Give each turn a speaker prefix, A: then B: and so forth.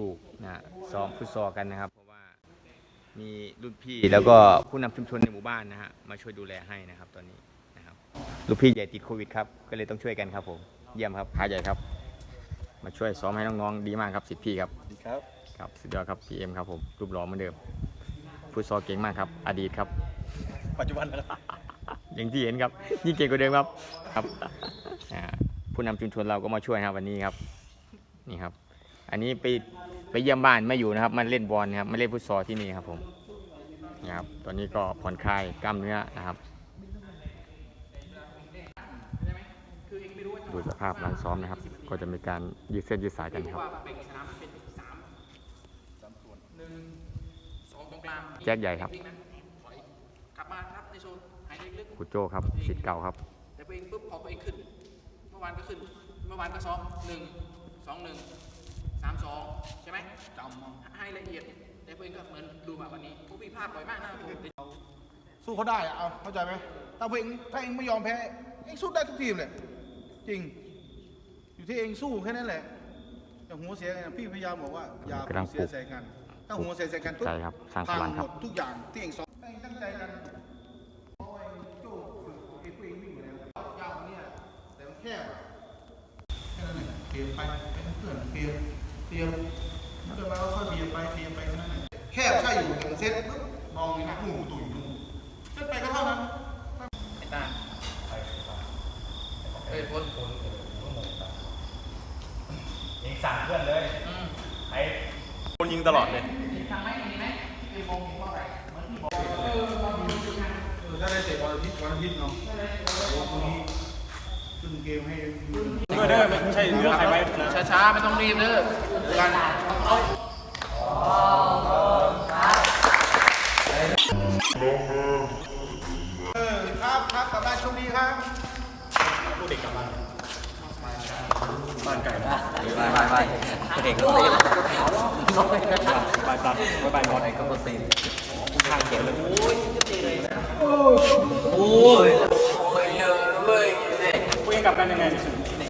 A: ลูกๆนะซ้อมฟุตซอลกันนะครับ เพราะว่ามีรุ่นพี่แล้วก็ผู้นำชุมชนในหมู่บ้านนะฮะมาช่วยดูแลให้นะครับตอนนี้นะครับลูกพี่ใหญ่ติดโควิดครับก็เลยต้องช่วยกันครับผมเยี่ยมครับขาใหญ่ครับ มาช่วยซ้อมให้น้องๆดีมากครับสิทธิ์พี่ครับ
B: ดีครับ
A: ครับสุดยอดครับพีเอ็มครับผมรูปหล่อเหมือนเดิมฟุตซอลเก่งมากครับ อดีตครับ
B: ปัจจุบันนะครับ
A: อย่างที่เห็นครับยิ่งเก่งกว่าเดิมครับครับอ่าผู้นำชุมชนเราก็มาช่วยนะครับวันนี้ครับ นี่ครับ อันนี้ไปไปเยี่ยมบ้านไม่อยู่นะครับมาเล่นบอลนะครับมาเล่นฟุตซอลที่นี่ครับผมนี่ครับตอนนี้ก็ผ่อนคลายกล้ามเนื้อนะครับดูสภาพหลังซ้อมนะครับ ก็จะมีการยืดเส้นยืดสายกันครับแจ็คใหญ่ครับ
C: ครับในโจ
A: ครับสิทธิ์เก่าครับ
C: แต่ตัวเองปุ๊บพอตัวเองขึ้น เมื่อวานก็ขึ้น เมื่อวานก็ซ้อมหนึ่งสองหนึ่ง ใช่ไหมจำให้ละเอียดแต่ตัวเองก็เหมือนดูแบบวันนี้พวกพี่พลาดบ่อยมากนะผม
B: สู้เขาได้อะเอาเข้าใจไหมถ้าเองถ้าเองไม่ยอมแพ้เองสู้ได้ทุกทีมเลยจริง อยู่ที่เองสู้แค่นั้นแหละอย่าหัวเสียกันพี่พยายามบอกว่าอย่าหัวเสียใส่กัน ถ้าหัวเสียใส่กันปุ๊บ
A: ใช่ครับสร้างพ
B: พัง
A: ลัง
B: ห
A: ครั
B: ม
A: บ
B: ดทุกอย่างที่เองซ้อมถ้าเองตั้งใจกันโอ้ยโจ้ฝึกเองตัวเองวิ่งอยู่แล้วยาวเนี่ยแต่มันแคบอะแค่นั้นเองเตรียมไปเป็นเพื่อนเตรียม เตรียมเพื่อนมาค่อยเบียดไปเตรียมไปแค่นั้นเองแคบใช่อยู่แต่มันเซ็ตปุ๊บมองอย่างนี้นะหูตุ่ยดูเซ็ตไปก็เท่านั้น
C: ไอ้ตาเอ้ยพ้นพ้น
D: ยิงสั่งเพื่อนเลยไอ้คนยิงตลอดเลย
C: ทางไหมมีไหมเป็นมองเห็นว่าอะไรเหมือนที่บอก
B: เออถ้าได้เตะวันอาทิตย์วันอาทิตย์เนาะึ่งเกมให้
D: เมื่อเด้อไม่ใช่เหลือใครไว้นะ
C: ช้าๆไม่ต้องรีบเด้อเดี๋ยวกันเอา
B: เออครับครับกลับบ้านโชคดีครับ
D: บ้านไก่นะ
E: บายบายบายเด็กก็ตี
D: บายตัดบายบายบอล
E: ก็ตี
D: ข้างเขียนเลย
E: โอ้ยโอ้ยเยอะเว้ยเด็ ก
D: คุยกับกันยังไงที่สุด